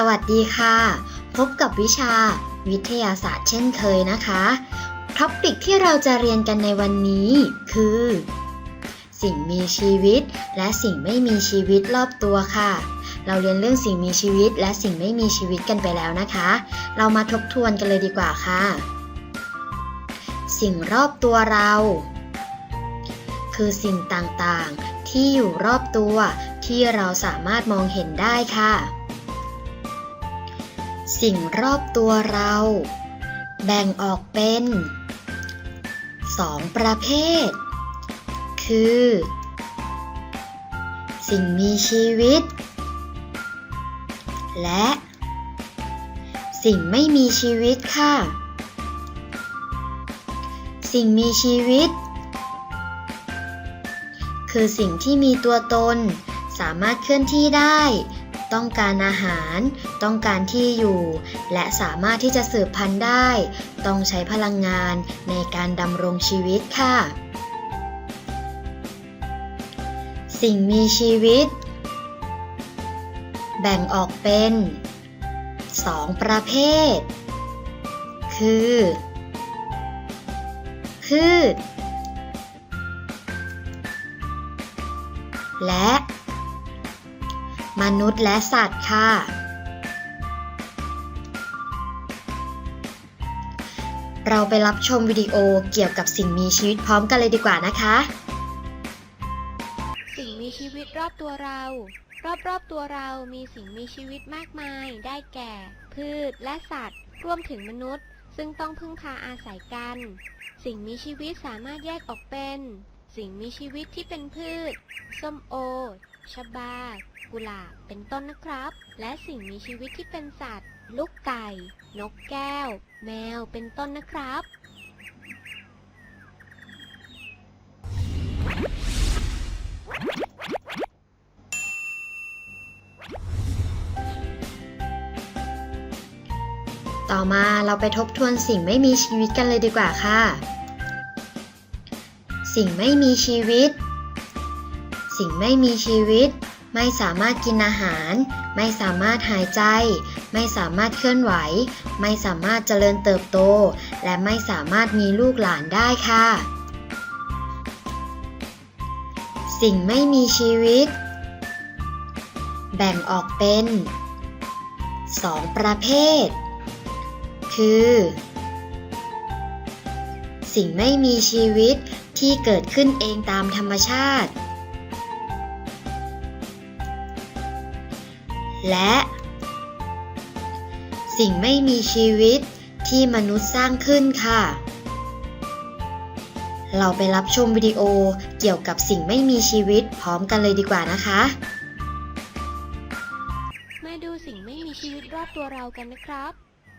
สวัสดีค่ะ พบกับวิชาวิทยาศาสตร์เช่นเคยนะคะท็อปิกที่เราจะเรียนกันในวันนี้คือ สิ่งมีชีวิต และสิ่งไม่มีชีวิตรอบตัวค่ะ เราเรียนเรื่องสิ่งมีชีวิต และสิ่งไม่มีชีวิตกันไปแล้วนะคะ เรามาทบทวนกันเลยดีกว่าค่ะ สิ่งรอบตัวเรา คือสิ่งต่างๆ ที่อยู่รอบตัวที่เราสามารถมองเห็นได้ค่ะ สิ่งรอบตัวเรา แบ่งออกเป็น2ประเภท คือ สิ่งมีชีวิต และ สิ่งไม่มีชีวิตค่ะ สิ่งมีชีวิต คือสิ่งที่มีตัวตนสามารถเคลื่อนที่ได้ ต้องการอาหาร ต้องการที่อยู่ และสามารถที่จะสืบพันธุ์ได้ ต้องใช้พลังงานในการดำรงชีวิตค่ะ สิ่งมีชีวิต แบ่งออกเป็น 2 ประเภท คือ พืช และ มนุษย์และสัตว์ค่ะ เราไปรับชมวิดีโอเกี่ยวกับสิ่งมีชีวิตพร้อมกันเลยดีกว่านะคะ สิ่งมีชีวิตรอบตัวเรา รอบๆตัวเรามีสิ่งมีชีวิตมากมาย ได้แก่ พืชและสัตว์ รวมถึงมนุษย์ ซึ่งต้องพึ่งพาอาศัยกัน สิ่งมีชีวิตสามารถแยกออกเป็น สิ่งมีชีวิตที่เป็นพืช ส้มโอชบา กุหลาบเป็นต้นนะครับ และสิ่งมีชีวิตที่เป็นสัตว์ ลูกไก่ นกแก้ว แมวเป็นต้นนะครับ ต่อมาเราไปทบทวนสิ่งไม่มีชีวิตกันเลยดีกว่าค่ะ สิ่งไม่มีชีวิต สิ่งไม่มีชีวิต ไม่สามารถกินอาหาร ไม่สามารถหายใจ ไม่สามารถเคลื่อนไหว ไม่สามารถเจริญเติบโต และไม่สามารถมีลูกหลานได้ค่ะ สิ่งไม่มีชีวิต แบ่งออกเป็น 2 ประเภท คือ สิ่งไม่มีชีวิตที่เกิดขึ้นเองตามธรรมชาติ และ สิ่งไม่มีชีวิตที่มนุษย์สร้างขึ้นค่ะ เราไปรับชมวิดีโอเกี่ยวกับสิ่งไม่มีชีวิตพร้อมกันเลยดีกว่านะคะ มาดูสิ่งไม่มีชีวิตรอบตัวเรากันนะครับ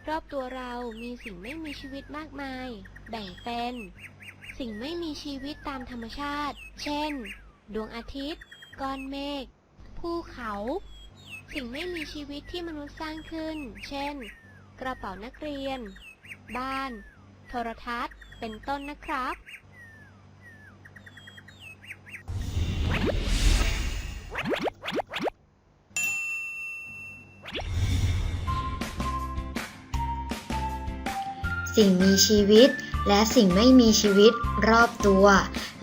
รอบตัวเรามีสิ่งไม่มีชีวิตมากมาย แบ่งเป็น สิ่งไม่มีชีวิตตามธรรมชาติ เช่น ดวงอาทิตย์ ก้อนเมฆ ภูเขา สิ่งไม่มีชีวิตที่มนุษย์สร้างขึ้น เช่น กระเป๋านักเรียน บ้าน โทรทัศน์ เป็นต้นนะครับ สิ่งมีชีวิตและสิ่งไม่มีชีวิตรอบตัว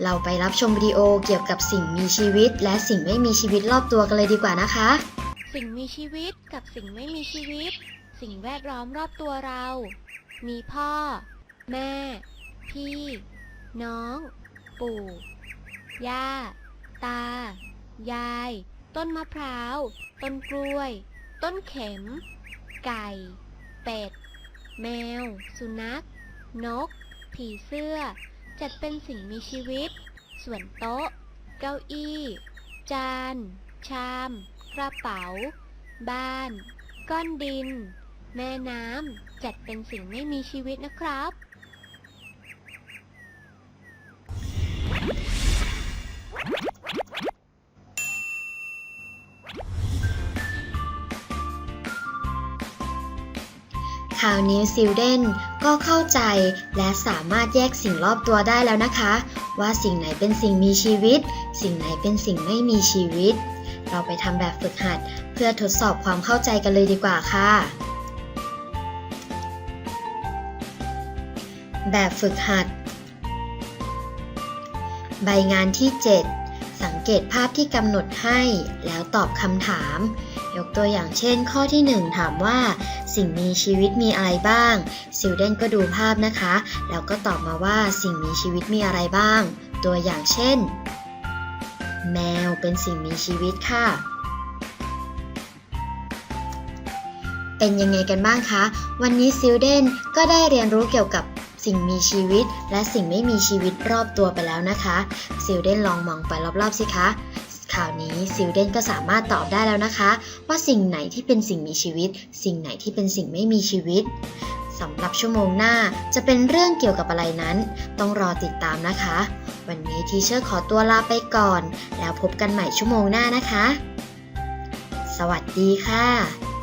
เราไปรับชมวิดีโอเกี่ยวกับสิ่งมีชีวิต และสิ่งไม่มีชีวิตรอบตัวกันเลยดีกว่านะคะ สิ่งมีชีวิตกับสิ่งไม่มีชีวิต สิ่งแวดล้อมรอบตัวเรา มีพ่อ แม่ พี่ น้อง ปู่ ย่า ตา ยาย ต้นมะพร้าว ต้นกล้วย ต้นเข็ม ไก่ เป็ด แมว สุนัข นก ผีเสื้อ จัดเป็นสิ่งมีชีวิต ส่วนโต๊ะ เก้าอี้ จาน ชาม กระเป๋า บ้าน ก้อนดิน แม่น้ำ จัดเป็นสิ่งไม่มีชีวิตนะครับข่าวนิวซิลเดนก็เข้าใจและสามารถแยกสิ่งรอบตัวได้แล้วนะคะ ว่าสิ่งไหนเป็นสิ่งมีชีวิต สิ่งไหนเป็นสิ่งไม่มีชีวิต เราไปทำแบบฝึกหัด เพื่อทดสอบความเข้าใจกันเลยดีกว่าค่ะ แบบฝึกหัด ใบงานที่ 7 สังเกตภาพที่กำหนดให้ แล้วตอบคำถาม ยกตัวอย่างเช่น ข้อที่ 1 ถามว่า สิ่งมีชีวิตมีอะไรบ้างซิลเดนก็ดูภาพนะคะ แล้วก็ตอบมาว่าสิ่งมีชีวิตมีอะไรบ้าง ตัวอย่างเช่น แมวเป็นสิ่งมีชีวิตค่ะ เป็นยังไงกันบ้างคะ วันนี้ซิลเดนก็ได้เรียนรู้เกี่ยวกับสิ่งมีชีวิต และสิ่งไม่มีชีวิตรอบตัวไปแล้วนะคะซิลเดนลองมองไปรอบๆสิคะข่าวนี้ซิลเดนก็สามารถตอบได้แล้วนะคะ ว่าสิ่งไหนที่เป็นสิ่งมีชีวิต สิ่งไหนที่เป็นสิ่งไม่มีชีวิต สำหรับชั่วโมงหน้าจะเป็นเรื่องเกี่ยวกับอะไรนั้น ต้องรอติดตามนะคะ วันนี้ทีเชอร์ขอตัวลาไปก่อน แล้วพบกันใหม่ชั่วโมงหน้านะคะ สวัสดีค่ะ